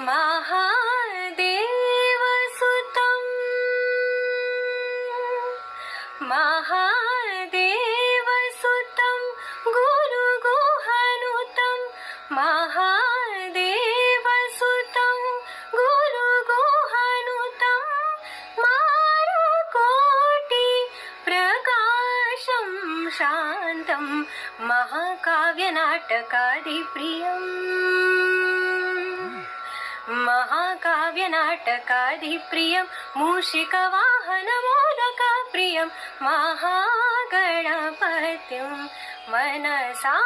महादेवसुतम् महादेवसुतं गुरुगुहनुतं। महादेवसुतं गुरुगुहनुतं। मारकोटि प्रकाशं शान्तं महाकाव्यनाटकादिप्रियम् महाकाव्यनाटकादिप्रियं मूषिकवाहनमोदकप्रियं महागणपतिं मनसा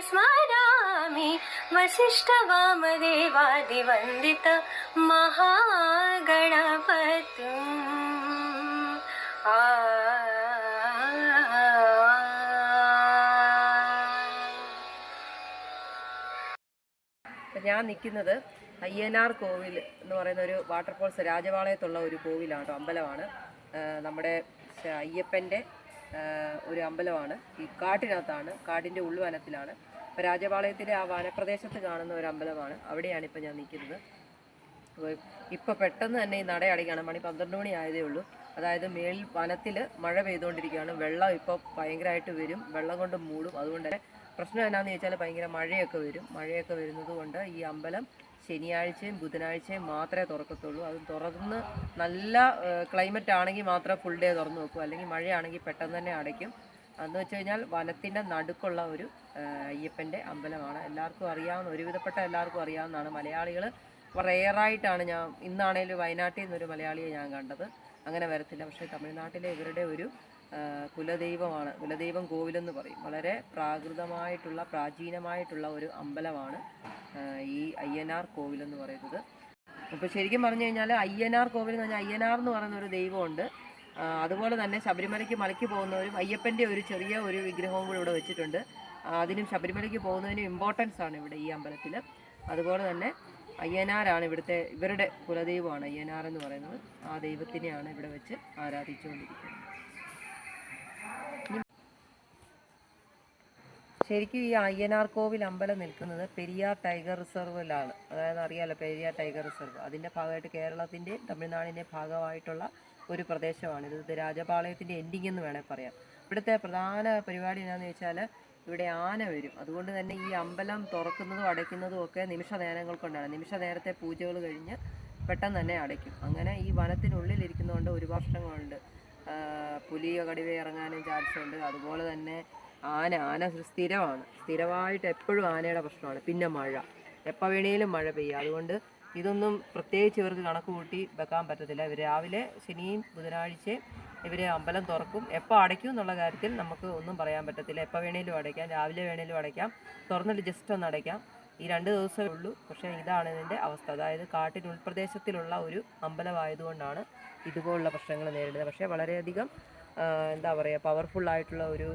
स्मरामि। वसिष्ठवामदेवादिवन्दित महागणपतिम्। आ ഞാൻ നിൽക്കുന്നത് അയ്യനാർ കോവിൽ എന്ന് പറയുന്ന ഒരു വാട്ടർഫോൾസ് രാജപാളയത്തുള്ള ഒരു കോവിലാണ് കേട്ടോ അമ്പലമാണ്. നമ്മുടെ അയ്യപ്പന്റെ ഒരു അമ്പലമാണ്. ഈ കാട്ടിനകത്താണ് കാടിന്റെ ഉൾവനത്തിലാണ്. അപ്പോൾ രാജപാളയത്തിലെ ആ വനപ്രദേശത്ത് കാണുന്ന ഒരു അമ്പലമാണ്. അവിടെയാണ് ഇപ്പോൾ ഞാൻ നിൽക്കുന്നത്. ഇപ്പോൾ പെട്ടെന്ന് തന്നെ ഈ നട അടയ്ക്കുകയാണ്. മണി പന്ത്രണ്ട് മണി ആയതേ ഉള്ളൂ. അതായത് മേളിൽ വനത്തിൽ മഴ പെയ്തുകൊണ്ടിരിക്കുകയാണ്. വെള്ളം ഇപ്പോൾ ഭയങ്കരമായിട്ട് വരും. വെള്ളം കൊണ്ട് മൂടും. അതുകൊണ്ട് തന്നെ പ്രശ്നം എന്നാന്ന് ചോദിച്ചാൽ ഭയങ്കര മഴയൊക്കെ വരും. മഴയൊക്കെ വരുന്നത് കൊണ്ട് ഈ അമ്പലം ശനിയാഴ്ചയും ബുധനാഴ്ചയും മാത്രമേ തുറക്കത്തുള്ളൂ. അത് തുറന്ന് നല്ല ക്ലൈമറ്റ് ആണെങ്കിൽ മാത്രമേ ഫുൾ ഡേ തുറന്നു വെക്കൂ. അല്ലെങ്കിൽ മഴയാണെങ്കിൽ പെട്ടെന്ന് തന്നെ അടയ്ക്കും. അന്ന് വെച്ച് കഴിഞ്ഞാൽ വനത്തിന്റെ നടുക്കുള്ള ഒരു അയ്യപ്പന്റെ അമ്പലമാണ്. എല്ലാവർക്കും അറിയാവുന്ന ഒരുവിധപ്പെട്ട എല്ലാവർക്കും അറിയാവുന്നതാണ്. മലയാളികൾ റെയറായിട്ടാണ് ഞാൻ ഇന്നാണേലും വയനാട്ടിൽ നിന്നൊരു മലയാളിയെ ഞാൻ കണ്ടത്. അങ്ങനെ വരത്തില്ല. പക്ഷേ തമിഴ്നാട്ടിലെ ഇവരുടെ ഒരു കുലദൈവമാണ്. കുലദൈവം കോവിലെന്ന് പറയും. വളരെ പ്രാകൃതമായിട്ടുള്ള പ്രാചീനമായിട്ടുള്ള ഒരു അമ്പലമാണ് ഈ അയ്യനാർ കോവിലെന്ന് പറയുന്നത്. അപ്പോൾ ശരിക്കും പറഞ്ഞു കഴിഞ്ഞാൽ അയ്യനാർ കോവിൽ എന്ന് പറഞ്ഞാൽ അയ്യനാർ എന്ന് പറയുന്ന ഒരു ദൈവമുണ്ട്. അതുപോലെ തന്നെ ശബരിമലയ്ക്ക് മലയ്ക്ക് പോകുന്നവരും അയ്യപ്പന്റെ ഒരു ചെറിയ ഒരു വിഗ്രഹവും കൂടെ ഇവിടെ വെച്ചിട്ടുണ്ട്. അതിനും ശബരിമലയ്ക്ക് പോകുന്നതിനും ഇമ്പോർട്ടൻസ് ആണ് ഇവിടെ ഈ അമ്പലത്തിൽ അതുപോലെ തന്നെ അയ്യനാരാണ് ഇവിടുത്തെ ഇവരുടെ കുലദൈവമാണ് അയ്യനാർ എന്ന് പറയുന്നത്. ആ ദൈവത്തിനെയാണ് ഇവിടെ വെച്ച് ആരാധിച്ചുകൊണ്ടിരിക്കുന്നത്. ശരിക്കും ഈ അയ്യനാർ കോവിൽ അമ്പലം നിൽക്കുന്നത് പെരിയാർ ടൈഗർ റിസർവിലാണ്. അതായത് അറിയാലോ പെരിയാർ ടൈഗർ റിസർവ്. അതിന്റെ ഭാഗമായിട്ട് കേരളത്തിന്റെ തമിഴ്നാടിന്റെ ഭാഗമായിട്ടുള്ള ഒരു പ്രദേശമാണ്. ഇത് രാജപാളയത്തിന്റെ എൻഡിങ് എന്ന് വേണേൽ പറയാം. ഇവിടുത്തെ പ്രധാന പരിപാടി എന്താണെന്ന് വെച്ചാൽ ഇവിടെ ആന വരും. അതുകൊണ്ട് തന്നെ ഈ അമ്പലം തുറക്കുന്നതും അടയ്ക്കുന്നതും ഒക്കെ നിമിഷ നേരങ്ങൾ കൊണ്ടാണ്. നിമിഷ നേരത്തെ പൂജകൾ കഴിഞ്ഞ് പെട്ടെന്ന് തന്നെ അടയ്ക്കും. അങ്ങനെ ഈ വനത്തിനുള്ളിൽ ഇരിക്കുന്നതുകൊണ്ട് ഒരു വർഷങ്ങളുണ്ട്. പുലിയോ കടുവ ഇറങ്ങാനും ചാൻസ് ഉണ്ട് അതുപോലെ തന്നെ ആന ആന സ്ഥിരമാണ്. സ്ഥിരമായിട്ട് എപ്പോഴും ആനയുടെ പ്രശ്നമാണ്. പിന്നെ മഴ. എപ്പോൾ വേണേലും മഴ പെയ്യും. അതുകൊണ്ട് ഇതൊന്നും പ്രത്യേകിച്ച് ഇവർക്ക് കണക്ക് കൂട്ടി വെക്കാൻ പറ്റത്തില്ല. ഇവർ രാവിലെ ശനിയും ബുധനാഴ്ചയും ഇവർ അമ്പലം തുറക്കും. എപ്പോൾ അടയ്ക്കും എന്നുള്ള കാര്യത്തിൽ നമുക്ക് ഒന്നും പറയാൻ പറ്റത്തില്ല. എപ്പോൾ വേണേലും അടയ്ക്കാം. രാവിലെ വേണേലും അടയ്ക്കാം. തുറന്നിട്ട് ജസ്റ്റ് ഒന്ന് അടയ്ക്കാം. ഈ രണ്ട് ദിവസമേ ഉള്ളൂ. പക്ഷേ ഇതാണ് ഇതിന്റെ അവസ്ഥ. അതായത് കാട്ടിൻ ഉൾപ്രദേശത്തിലുള്ള ഒരു അമ്പലമായതുകൊണ്ടാണ് ഇതുപോലുള്ള പ്രശ്നങ്ങൾ നേരിടുന്നത്. പക്ഷേ വളരെയധികം എന്താ പറയുക പവർഫുൾ ആയിട്ടുള്ള ഒരു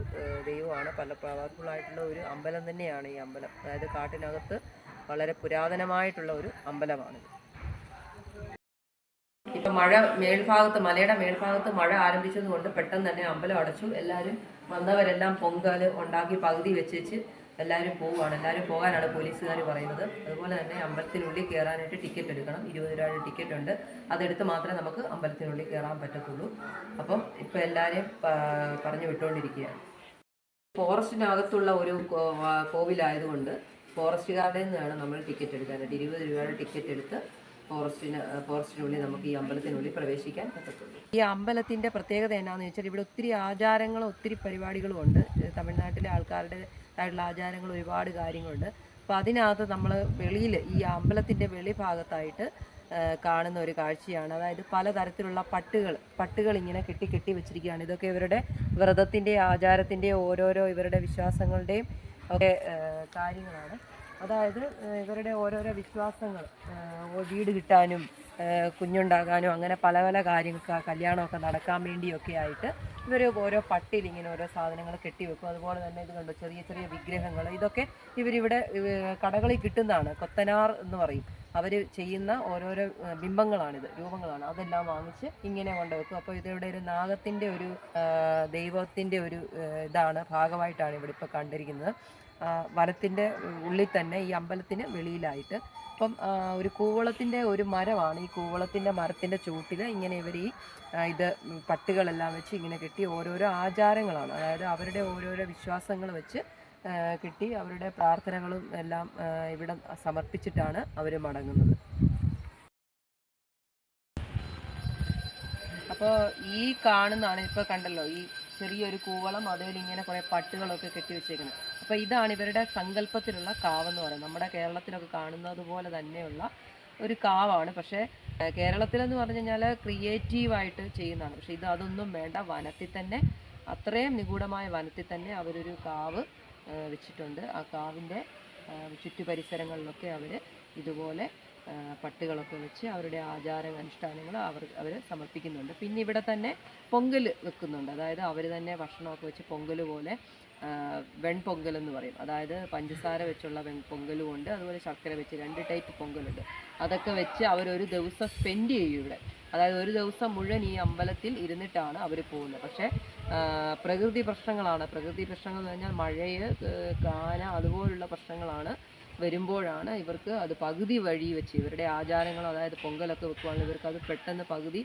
ദൈവമാണ് പല പവർഫുൾ ആയിട്ടുള്ള ഒരു അമ്പലം തന്നെയാണ് ഈ അമ്പലം. അതായത് കാട്ടിനകത്ത് വളരെ പുരാതനമായിട്ടുള്ള ഒരു അമ്പലമാണിത്. ഇപ്പം മഴ മേൽഭാഗത്ത് മലയുടെ മേൽഭാഗത്ത് മഴ ആരംഭിച്ചതുകൊണ്ട് പെട്ടെന്ന് തന്നെ അമ്പലം അടച്ചു. എല്ലാവരും വന്നവരെല്ലാം പൊങ്കൽ ഉണ്ടാക്കി പകുതി വെച്ചേച്ച് എല്ലാവരും പോവുകയാണ്. എല്ലാവരും പോകാനാണ് പോലീസുകാർ പറയുന്നത്. അതുപോലെ തന്നെ അമ്പലത്തിനുള്ളിൽ കയറാനായിട്ട് ടിക്കറ്റ് എടുക്കണം. ഇരുപത് രൂപയുടെ ടിക്കറ്റ് ഉണ്ട്. അതെടുത്ത് മാത്രമേ നമുക്ക് അമ്പലത്തിനുള്ളിൽ കയറാൻ പറ്റത്തുള്ളൂ. അപ്പം ഇപ്പം എല്ലാവരെയും പറഞ്ഞു വിട്ടുകൊണ്ടിരിക്കുകയാണ്. ഫോറസ്റ്റിനകത്തുള്ള ഒരു കോവിലായതുകൊണ്ട് ഫോറസ്റ്റുകാരുടെ നിന്നാണ് നമ്മൾ ടിക്കറ്റ് എടുക്കാനായിട്ട്. ഇരുപത് രൂപയുടെ ടിക്കറ്റ് എടുത്ത് ഫോറസ്റ്റിന് ഫോറസ്റ്റിനുള്ളിൽ നമുക്ക് ഈ അമ്പലത്തിനുള്ളിൽ പ്രവേശിക്കാൻ പറ്റത്തുള്ളൂ. ഈ അമ്പലത്തിന്റെ പ്രത്യേകത എന്നാന്ന് വെച്ചാൽ ഇവിടെ ഒത്തിരി ആചാരങ്ങളും ഒത്തിരി പരിപാടികളും ഉണ്ട്. തമിഴ്നാട്ടിലെ ആൾക്കാരുടെ ആയിട്ടുള്ള ആചാരങ്ങൾ ഒരുപാട് കാര്യങ്ങളുണ്ട്. അപ്പോൾ അതിനകത്ത് നമ്മൾ വെളിയിൽ ഈ അമ്പലത്തിന്റെ വെളിഭാഗത്തായിട്ട് ഭാഗത്തായിട്ട് കാണുന്ന ഒരു കാഴ്ചയാണ്. അതായത് പലതരത്തിലുള്ള പട്ടുകൾ പട്ടുകൾ ഇങ്ങനെ കെട്ടി കെട്ടി വെച്ചിരിക്കുകയാണ്. ഇതൊക്കെ ഇവരുടെ വ്രതത്തിന്റെ ആചാരത്തിന്റെ ഓരോരോ ഇവരുടെ വിശ്വാസങ്ങളുടെയും ഒക്കെ കാര്യങ്ങളാണ്. അതായത് ഇവരുടെ ഓരോരോ വിശ്വാസങ്ങൾ വീട് കിട്ടാനും കുഞ്ഞുണ്ടാകാനും അങ്ങനെ പല പല കാര്യങ്ങൾക്ക് കല്യാണമൊക്കെ നടക്കാൻ വേണ്ടിയൊക്കെ ആയിട്ട് ഇവർ ഓരോ പട്ടിയിൽ ഇങ്ങനെ ഓരോ സാധനങ്ങൾ കെട്ടിവെക്കും. അതുപോലെ തന്നെ ഇത് കണ്ടു ചെറിയ ചെറിയ വിഗ്രഹങ്ങൾ ഇതൊക്കെ ഇവരിവിടെ കടകളിൽ കിട്ടുന്നതാണ്. കൊത്തനാർ എന്ന് പറയും. അവർ ചെയ്യുന്ന ഓരോരോ ബിംബങ്ങളാണിത് രൂപങ്ങളാണ്. അതെല്ലാം വാങ്ങിച്ച് ഇങ്ങനെ കൊണ്ടുവെക്കും അപ്പോൾ ഇതിവിടെ ഒരു നാഗത്തിന്റെ ഒരു ദൈവത്തിന്റെ ഒരു ഇതാണ് ഭാഗമായിട്ടാണ് ഇവിടെ ഇപ്പോൾ കണ്ടിരിക്കുന്നത്. വനത്തിന്റെ ഉള്ളിൽ തന്നെ ഈ അമ്പലത്തിന് വെളിയിലായിട്ട്. അപ്പം ഒരു കൂവളത്തിന്റെ ഒരു മരമാണ്. ഈ കൂവളത്തിന്റെ മരത്തിന്റെ ചൂട്ടിൽ ഇങ്ങനെ ഇവർ ഈ ഇത് പട്ടുകളെല്ലാം വെച്ച് ഇങ്ങനെ കെട്ടി ഓരോരോ ആചാരങ്ങളാണ്. അതായത് അവരുടെ ഓരോരോ വിശ്വാസങ്ങൾ വെച്ച് കിട്ടി അവരുടെ പ്രാർത്ഥനകളും എല്ലാം ഇവിടെ സമർപ്പിച്ചിട്ടാണ് അവർ മടങ്ങുന്നത്. അപ്പോൾ ഈ കാണുന്നതാണ് ഇപ്പോൾ കണ്ടല്ലോ ഈ ചെറിയൊരു കൂവളം അതിൽ ഇങ്ങനെ കുറേ പട്ടുകളൊക്കെ കെട്ടി വെച്ചേക്കുന്നത് അപ്പോൾ ഇതാണ് ഇവരുടെ സങ്കല്പത്തിലുള്ള കാവെന്ന് പറയുന്നത്. നമ്മുടെ കേരളത്തിലൊക്കെ കാണുന്നത് പോലെ തന്നെയുള്ള ഒരു കാവാണ്. പക്ഷേ കേരളത്തിലെന്ന് പറഞ്ഞു കഴിഞ്ഞാൽ ക്രിയേറ്റീവായിട്ട് ചെയ്യുന്നതാണ്. പക്ഷേ ഇത് അതൊന്നും വേണ്ട. വനത്തിൽ തന്നെ അത്രയും നിഗൂഢമായ വനത്തിൽ തന്നെ അവരൊരു കാവ് വെച്ചിട്ടുണ്ട്. ആ കാവിന്റെ ചുറ്റു പരിസരങ്ങളിലൊക്കെ അവർ ഇതുപോലെ പട്ടുകളൊക്കെ വെച്ച് അവരുടെ ആചാര അനുഷ്ഠാനങ്ങൾ അവർ അവർ സമർപ്പിക്കുന്നുണ്ട്. പിന്നെ ഇവിടെ തന്നെ പൊങ്കൽ വെക്കുന്നുണ്ട്. അതായത് അവർ തന്നെ ഭക്ഷണമൊക്കെ വെച്ച് പൊങ്കൽ പോലെ വെൺപൊങ്കൽ എന്ന് പറയും. അതായത് പഞ്ചസാര വെച്ചുള്ള വെൺപൊങ്കലും ഉണ്ട്. അതുപോലെ ശർക്കര വെച്ച് രണ്ട് ടൈപ്പ് പൊങ്കലുണ്ട്. അതൊക്കെ വെച്ച് അവരൊരു ദിവസം സ്പെൻഡ് ചെയ്യും ഇവിടെ. അതായത് ഒരു ദിവസം മുഴുവൻ ഈ അമ്പലത്തിൽ ഇരുന്നിട്ടാണ് അവർ പോകുന്നത്. പക്ഷേ പ്രകൃതി പ്രശ്നങ്ങളാണ്. പ്രകൃതി പ്രശ്നങ്ങൾ എന്ന് പറഞ്ഞാൽ മഴയ് കാന അതുപോലുള്ള പ്രശ്നങ്ങളാണ് വരുമ്പോഴാണ് ഇവർക്ക് അത് പകുതി വഴി വെച്ച് ഇവരുടെ ആചാരങ്ങൾ അതായത് പൊങ്കലൊക്കെ വെക്കുവാണെങ്കിൽ ഇവർക്ക് അത് പെട്ടെന്ന് പകുതി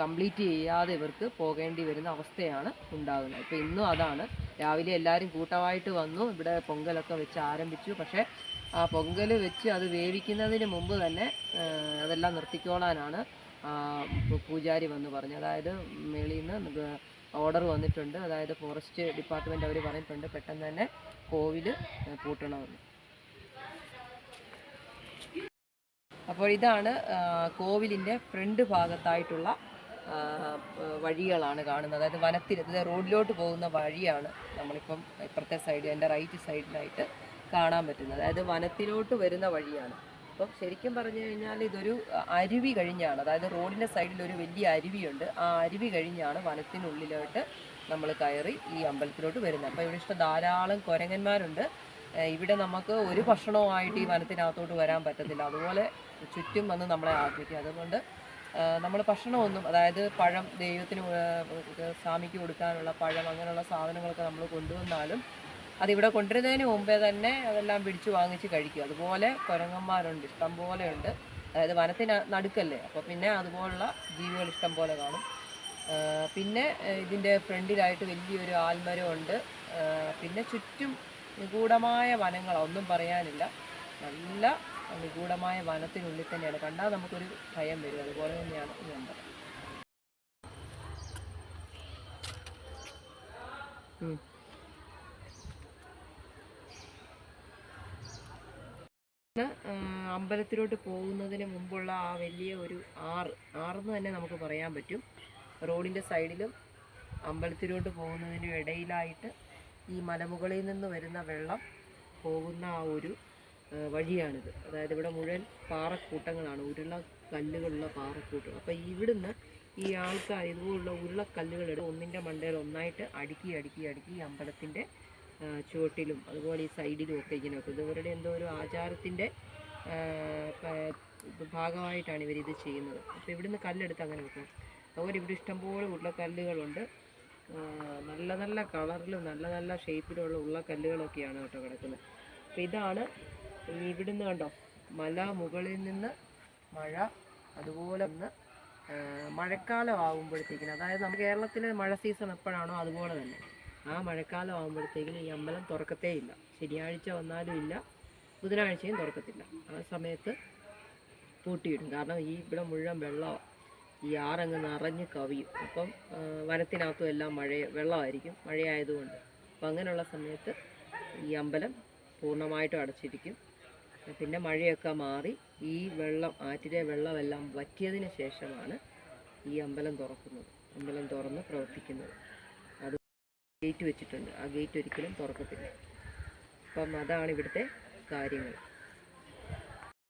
കംപ്ലീറ്റ് ചെയ്യാതെ ഇവർക്ക് പോകേണ്ടി വരുന്ന അവസ്ഥയാണ് ഉണ്ടാകുന്നത്. അപ്പോൾ ഇന്നും അതാണ്. രാവിലെ എല്ലാവരും കൂട്ടമായിട്ട് വന്നു. ഇവിടെ പൊങ്കലൊക്കെ വെച്ച് ആരംഭിച്ചു. പക്ഷേ ആ പൊങ്കൽ വെച്ച് അത് വേവിക്കുന്നതിന് മുമ്പ് തന്നെ അതെല്ലാം നിർത്തിക്കോളാനാണ് പൂജാരി വന്ന് പറഞ്ഞു അതായത് മേളിൽ നിന്ന് ഓർഡർ വന്നിട്ടുണ്ട്. അതായത് ഫോറസ്റ്റ് ഡിപ്പാർട്ട്മെന്റ് അവർ പറഞ്ഞിട്ടുണ്ട് പെട്ടെന്ന് തന്നെ കോവിൽ പൂട്ടണമെന്ന്. അപ്പോൾ ഇതാണ് കോവിലിന്റെ ഫ്രണ്ട് ഭാഗത്തായിട്ടുള്ള വഴികളാണ് കാണുന്നത്. അതായത് വനത്തിൽ റോഡിലോട്ട് പോകുന്ന വഴിയാണ് നമ്മളിപ്പം ഇപ്പുറത്തെ സൈഡ് എന്റെ റൈറ്റ് സൈഡിലായിട്ട് കാണാൻ പറ്റുന്നത്. അതായത് വനത്തിലോട്ട് വരുന്ന വഴിയാണ്. അപ്പം ശരിക്കും പറഞ്ഞു കഴിഞ്ഞാൽ ഇതൊരു അരുവി കഴിഞ്ഞാണ്. അതായത് റോഡിന്റെ സൈഡിൽ ഒരു വലിയ അരുവിയുണ്ട്. ആ അരുവി കഴിഞ്ഞാണ് വനത്തിനുള്ളിലോട്ട് നമ്മൾ കയറി ഈ അമ്പലത്തിലോട്ട് വരുന്നത്. അപ്പോൾ ഇവിടെ ഇഷ്ടം ധാരാളം കുരങ്ങന്മാരുണ്ട്. ഇവിടെ നമുക്ക് ഒരു ഭക്ഷണവുമായിട്ട് ഈ വനത്തിനകത്തോട്ട് വരാൻ പറ്റത്തില്ല. അതുപോലെ ചുറ്റും വന്ന് നമ്മളെ ആഗ്രഹിക്കും അതുകൊണ്ട് നമ്മൾ ഭക്ഷണമൊന്നും അതായത് പഴം ദൈവത്തിന് സ്വാമിക്ക് കൊടുക്കാനുള്ള പഴം അങ്ങനെയുള്ള സാധനങ്ങളൊക്കെ നമ്മൾ കൊണ്ടുവന്നാലും അതിവിടെ കൊണ്ടുവരുന്നതിന് മുമ്പേ തന്നെ അതെല്ലാം പിടിച്ചു വാങ്ങിച്ച് കഴിക്കും. അതുപോലെ കുരങ്ങന്മാരുണ്ട് ഇഷ്ടം പോലെയുണ്ട്. അതായത് വനത്തിന് നടുക്കല്ലേ? അപ്പോൾ പിന്നെ അതുപോലുള്ള ജീവികൾ ഇഷ്ടം പോലെ കാണും. പിന്നെ ഇതിന്റെ ഫ്രണ്ടിലായിട്ട് വലിയൊരു ആൽമരമുണ്ട്. പിന്നെ ചുറ്റും നിഗൂഢമായ വനങ്ങളൊന്നും പറയാനില്ല. നല്ല നിഗൂഢമായ വനത്തിനുള്ളിൽ തന്നെയാണ്. കണ്ടാൽ നമുക്കൊരു ഭയം വരും. അതുപോലെ തന്നെയാണ് ഈ അമ്പലം. അമ്പലത്തിലോട്ട് പോകുന്നതിന് മുമ്പുള്ള ആ വലിയ ഒരു ആറ് ആറെന്ന് തന്നെ നമുക്ക് പറയാൻ പറ്റും. റോഡിന്റെ സൈഡിലും അമ്പലത്തിലോട്ട് പോകുന്നതിനും ഇടയിലായിട്ട് ഈ മലമുകളിൽ നിന്ന് വരുന്ന വെള്ളം പോകുന്ന ആ ഒരു വഴിയാണിത്. അതായത് ഇവിടെ മുഴുവൻ പാറക്കൂട്ടങ്ങളാണ്. ഉരുള കല്ലുകളുള്ള പാറക്കൂട്ടം അപ്പോൾ ഇവിടുന്ന് ഈ ആൾക്കാർ ഇതുപോലുള്ള ഉരുളക്കല്ലുകളെടുത്ത് ഒന്നിന്റെ മണ്ടയിൽ ഒന്നായിട്ട് അടുക്കി അടുക്കി അടുക്കി ഈ അമ്പലത്തിന്റെ ചുവട്ടിലും അതുപോലെ ഈ സൈഡിലും ഒക്കെ ഇങ്ങനെ വെക്കും. ഇവരുടെ എന്തോ ഒരു ആചാരത്തിന്റെ ഭാഗമായിട്ടാണ് ഇവരിത് ചെയ്യുന്നത്. അപ്പോൾ ഇവിടുന്ന് കല്ലെടുത്ത് അങ്ങനെ വെക്കും. അതുപോലെ ഇവിടെ ഇഷ്ടംപോലെ ഉരുളക്കല്ലുകളുണ്ട്. നല്ല നല്ല കളറിലും നല്ല നല്ല ഷേപ്പിലുള്ള ഉരുളക്കല്ലുകളൊക്കെയാണ് കേട്ടോ കിടക്കുന്നത്. അപ്പോൾ ഇതാണ് ഇവിടുന്ന് കണ്ടോ? മല മുകളിൽ നിന്ന് മഴ അതുപോലെ ഒന്ന് മഴക്കാലം ആകുമ്പോഴത്തേക്കിന് അതായത് നമ്മുടെ കേരളത്തിലെ മഴ സീസൺ എപ്പോഴാണോ അതുപോലെ തന്നെ. ആ മഴക്കാലം ആകുമ്പോഴത്തേക്കിന് ഈ അമ്പലം തുറക്കത്തേ ഇല്ല. ശനിയാഴ്ച വന്നാലും ഇല്ല ബുധനാഴ്ചയും തുറക്കത്തില്ല. ആ സമയത്ത് പൂട്ടിയിടും. കാരണം ഈ ഇവിടെ മുഴുവൻ വെള്ളമാണ് ഈ ആറങ്ങ് നിറഞ്ഞ് കവിയും. അപ്പം വനത്തിനകത്തും എല്ലാം മഴ വെള്ളമായിരിക്കും മഴയായതുകൊണ്ട്. അപ്പം അങ്ങനെയുള്ള സമയത്ത് ഈ അമ്പലം പൂർണമായിട്ടും അടച്ചിരിക്കും. പിന്നെ മഴയൊക്കെ മാറി ഈ വെള്ളം ആറ്റിലെ വെള്ളമെല്ലാം വറ്റിയതിന് ശേഷമാണ് ഈ അമ്പലം തുറക്കുന്നത്. അമ്പലം തുറന്ന് പ്രവർത്തിക്കുന്നത്. അത് ഗേറ്റ് വെച്ചിട്ടുണ്ട്. ആ ഗേറ്റ് ഒരിക്കലും തുറക്കത്തില്ല. അപ്പം അതാണ് ഇവിടുത്തെ കാര്യങ്ങൾ.